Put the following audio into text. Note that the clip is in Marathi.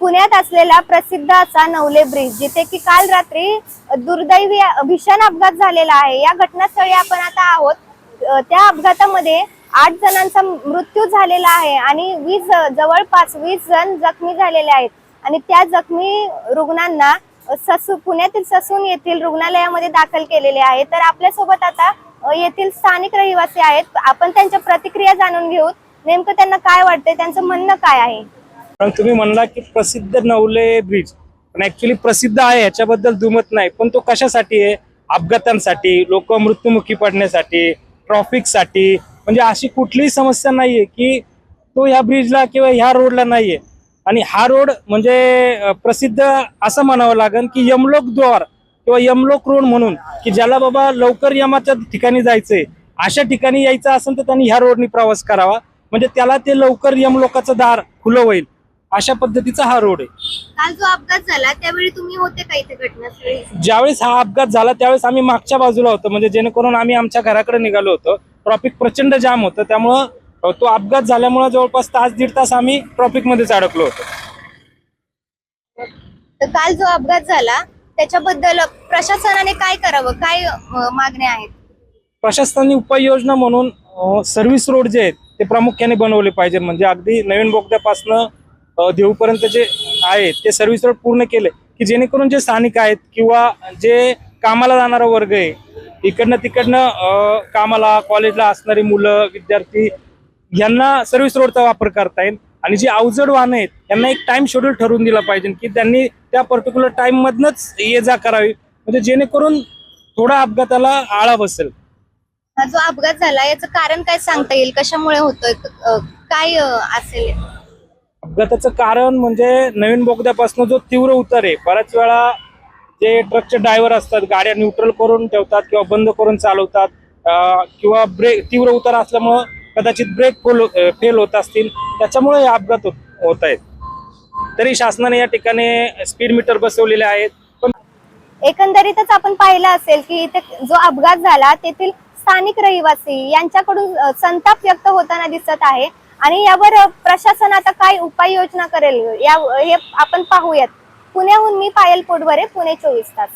पुण्यात असलेला प्रसिद्ध असा नवले ब्रिज जिथे की काल रात्री दुर्दैवी भीषण अपघात झालेला आहे. या घटनास्थळी आपण आता आहोत. त्या अपघातामध्ये आठ जणांचा मृत्यू झालेला आहे आणि वीस जवळपास वीस जण जखमी झालेले आहेत. आणि त्या जखमी रुग्णांना ससू पुण्यातील ससून येथील रुग्णालयामध्ये दाखल केलेले आहे. तर आपल्यासोबत आता येथील स्थानिक रहिवासी आहेत. आपण त्यांच्या प्रतिक्रिया जाणून घेऊ नेमकं त्यांना काय वाटतंय? त्यांचं म्हणणं काय आहे? पण तुम्ही म्हणला की प्रसिद्ध नवले ब्रिज. पण ऍक्च्युली प्रसिद्ध आहे याच्याबद्दल दुमत नाही. पण तो कशासाठी आहे? अपघातांसाठी लोक मृत्युमुखी पडण्यासाठी ट्रॉफिकसाठी. म्हणजे अशी कुठलीही समस्या नाहीये की तो ह्या ब्रिजला किंवा ह्या रोडला नाहीये. आणि हा रोड म्हणजे प्रसिद्ध असं म्हणावं लागेल की यमलोक द्वार किंवा यमलोक रोड म्हणून की ज्याला बाबा लवकर यमाच्या ठिकाणी जायचंय. अशा ठिकाणी यायचं असेल तर त्यांनी ह्या रोडनी प्रवास करावा. म्हणजे त्याला ते लवकर यमलोकाचं दार खुलं होईल. अशा पद्धतीचा हा रोड आहे. काल जो अपघात झाला त्यावेळी तुम्ही होते का इथे घटनास्थळी? ज्यावेळेस हा अपघात झाला त्यावेळेस आम्ही मागच्या बाजूला होतो. म्हणजे जेणेकरून आम्ही आमच्या घराकडे निघालो होतो. ट्रॉफिक प्रचंड जाम होतं. त्यामुळं अ, तो अपघात झाल्यामुळे जवळपास तास दीड तास आम्ही ट्रॉफिक मध्येच अडकलो होतो. तर काल जो अपघात झाला त्याच्याबद्दल प्रशासनाने काय करावं? काय अ, मागण्या आहेत? प्रशासनाने उपाययोजना म्हणून सर्व्हिस रोड जे आहेत ते प्रामुख्याने बनवले पाहिजे म्हणजे अगदी नवीन बोगद्यापासनं देऊपर्यंत जे आहेत ते सर्व्हिस रोड पूर्ण केले की जेणेकरून जे स्थानिक आहेत किंवा जे कामाला जाणारा वर्ग आहे इकडनं तिकडनं कामाला कॉलेजला असणारी मुलं विद्यार्थी यांना सर्व्हिस रोडचा वापर करता येईल. आणि जी अवजड वाहन आहेत यांना एक टाइम शेड्यूल ठरवून दिला पाहिजे की त्यांनी त्या पर्टिक्युलर टाइम मधनच ये जा करावी. म्हणजे जेणेकरून थोडा अपघाताला आळा बसेल. हा जो अपघात झाला याचं कारण काय सांगता येईल? कशामुळे होतोय? काय असेल? अपघाताचं कारण म्हणजे नवीन बोगद्यापासून जो तीव्र उतार आहे बऱ्याच वेळा जे ट्रकचे ड्रायव्हर असतात गाड्या न्यूट्रल करून ठेवतात किंवा बंद करून चालवतात किंवा ब्रेक तीव्र उतार असल्यामुळं कदाचित ब्रेक फोल फेल होत असतील त्याच्यामुळे हे अपघात होत- आहेत. तरी शासनाने या ठिकाणी स्पीड मीटर बसवलेले आहेत. पण एकंदरीतच आपण पाहिलं असेल की इथे जो अपघात झाला तेथील स्थानिक रहिवासी यांच्याकडून संताप व्यक्त होताना दिसत आहे. आणि यावर प्रशासन आता काय उपाययोजना करेल? या हे आपण पाहूयात. पुण्याहून मी पायल पोटभरे पुणे चोवीस तास.